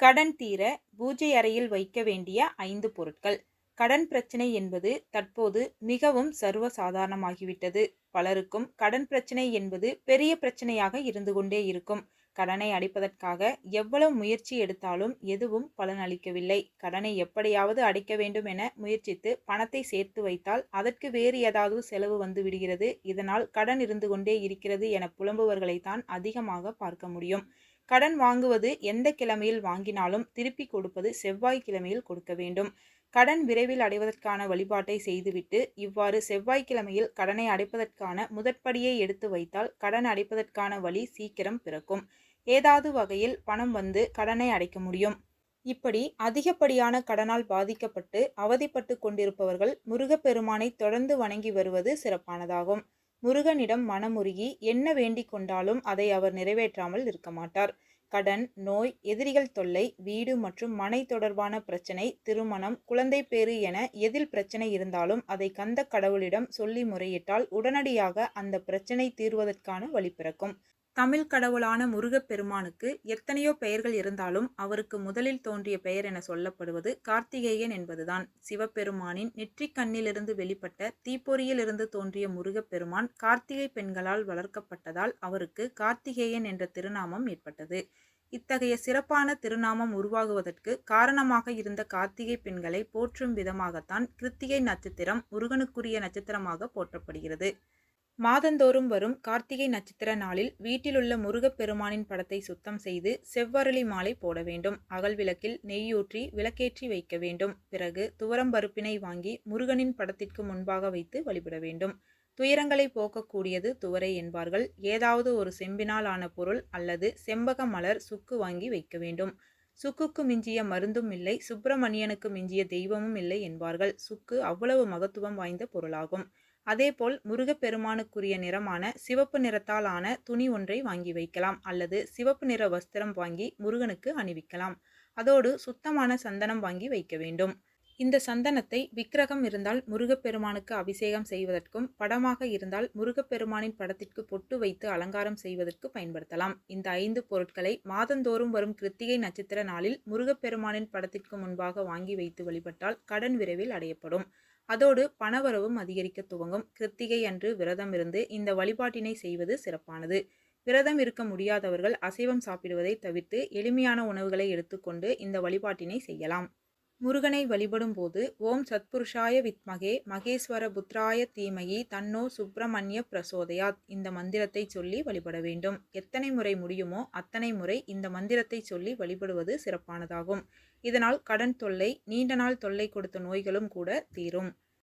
கடன் தீர பூஜை அறையில் வைக்க வேண்டிய ஐந்து பொருட்கள். கடன் பிரச்சனை என்பது தற்போது மிகவும் சர்வ சாதாரணமாகிவிட்டது பலருக்கும் கடன் பிரச்சனை என்பது பெரிய பிரச்சனையாக இருந்து கொண்டே இருக்கும். கடனை அடைப்பதற்காக எவ்வளவு முயற்சி எடுத்தாலும் எதுவும் பலனளிக்கவில்லை. கடனை எப்படியாவது அடைக்க வேண்டும் என முயற்சித்து பணத்தை சேர்த்து வைத்தால் அதற்கு வேறு ஏதாவது செலவு வந்து விடுகிறது. இதனால் கடன் இருந்து கொண்டே இருக்கிறது என புலம்புவர்களை தான் அதிகமாக பார்க்க முடியும். கடன் வாங்குவது எந்த கிழமையில் வாங்கினாலும் திருப்பி கொடுப்பது செவ்வாய் கிழமையில் கொடுக்க வேண்டும். கடன் விரைவில் அடைவதற்கான வழிபாட்டை செய்துவிட்டு இவ்வாறு செவ்வாய்க்கிழமையில் கடனை அடைப்பதற்கான முதற்படியை எடுத்து வைத்தால் கடன் அடைப்பதற்கான வழி சீக்கிரம் பிறக்கும். ஏதாவது வகையில் பணம் வந்து கடனை அடைக்க முடியும். இப்படி அதிகப்படியான கடனால் பாதிக்கப்பட்டு அவதிப்பட்டு கொண்டிருப்பவர்கள் முருகப்பெருமானை தொடர்ந்து வணங்கி வருவது சிறப்பானதாகும். முருகனிடம் மனமுருகி என்ன வேண்டிக் கொண்டாலும் அதை அவர் நிறைவேற்றாமல் இருக்க மாட்டார். கடன் நோய் எதிரிகள் தொல்லை வீடு மற்றும் மனை தொடர்பான பிரச்சனை திருமணம் குழந்தை பேறு என எதில் பிரச்சனை இருந்தாலும் அதை கந்த கடவுளிடம் சொல்லி முறையிட்டால் உடனடியாக அந்த பிரச்சனை தீர்வதற்கான வழி பிறக்கும். தமிழ் கடவுளான முருகப்பெருமானுக்கு எத்தனையோ பெயர்கள் இருந்தாலும் அவருக்கு முதலில் தோன்றிய பெயர் என சொல்லப்படுவது கார்த்திகேயன் என்பதுதான். சிவபெருமானின் நெற்றிக் கண்ணிலிருந்து வெளிப்பட்ட தீப்பொறியிலிருந்து தோன்றிய முருகப்பெருமான் கார்த்திகை பெண்களால் வளர்க்கப்பட்டதால் அவருக்கு கார்த்திகேயன் என்ற திருநாமம் ஏற்பட்டது. இத்தகைய சிறப்பான திருநாமம் உருவாகுவதற்கு காரணமாக இருந்த கார்த்திகை பெண்களை போற்றும் விதமாகத்தான் கிருத்திகை நட்சத்திரம் முருகனுக்குரிய நட்சத்திரமாக போற்றப்படுகிறது. மாதந்தோறும் வரும் கார்த்திகை நட்சத்திர நாளில் வீட்டிலுள்ள முருகப்பெருமானின் படத்தை சுத்தம் செய்து செவ்வரளி மாலை போட வேண்டும். அகல் விளக்கில் நெய்யூற்றி விளக்கேற்றி வைக்க வேண்டும். பிறகு துவரம் பருப்பினை வாங்கி முருகனின் படத்திற்கு முன்பாக வைத்து வழிபட வேண்டும். துயரங்களை போக்கக்கூடியது துவரை என்பார்கள். ஏதாவது ஒரு செம்பினால் ஆன பொருள் அல்லது செம்பக மலர் சுக்கு வாங்கி வைக்க வேண்டும். சுக்குக்கு மிஞ்சிய மருந்தும் இல்லை சுப்பிரமணியனுக்கு மிஞ்சிய தெய்வமும் இல்லை என்பார்கள். சுக்கு அவ்வளவு மகத்துவம் வாய்ந்த பொருளாகும். அதேபோல் முருகப்பெருமானுக்குரிய நிறமான சிவப்பு நிறத்தால் ஆன துணி ஒன்றை வாங்கி வைக்கலாம் அல்லது சிவப்பு நிற வஸ்திரம் வாங்கி முருகனுக்கு அணிவிக்கலாம். அதோடு சுத்தமான சந்தனம் வாங்கி வைக்க வேண்டும். இந்த சந்தனத்தை விக்கிரகம் இருந்தால் முருகப்பெருமானுக்கு அபிஷேகம் செய்வதற்கும் படமாக இருந்தால் முருகப்பெருமானின் படத்திற்கு பொட்டு வைத்து அலங்காரம் செய்வதற்கு பயன்படுத்தலாம். இந்த ஐந்து பொருட்களை மாதந்தோறும் வரும் கிருத்திகை நட்சத்திர நாளில் முருகப்பெருமானின் படத்திற்கு முன்பாக வாங்கி வைத்து வழிபட்டால் கடன் விரைவில் அடையப்படும். அதோடு பணவரவும் அதிகரிக்க துவங்கும். கிருத்திகை அன்று விரதம் இருந்து இந்த வழிபாட்டினை செய்வது சிறப்பானது. விரதம் இருக்க முடியாதவர்கள் அசைவம் சாப்பிடுவதை தவிர்த்து எளிமையான உணவுகளை எடுத்துக்கொண்டு இந்த வழிபாட்டினை செய்யலாம். முருகனை வழிபடும் போது ஓம் சத்புருஷாய வித்மகே மகேஸ்வர புத்ராய தீமையை தன்னோ சுப்பிரமணிய பிரசோதயாத் இந்த மந்திரத்தை சொல்லி வழிபட வேண்டும். எத்தனை முறை முடியுமோ அத்தனை முறை இந்த மந்திரத்தை சொல்லி வழிபடுவது சிறப்பானதாகும். இதனால் கடன் தொல்லை நீண்ட நாள் தொல்லை கொடுத்த நோய்களும் கூட தீரும்.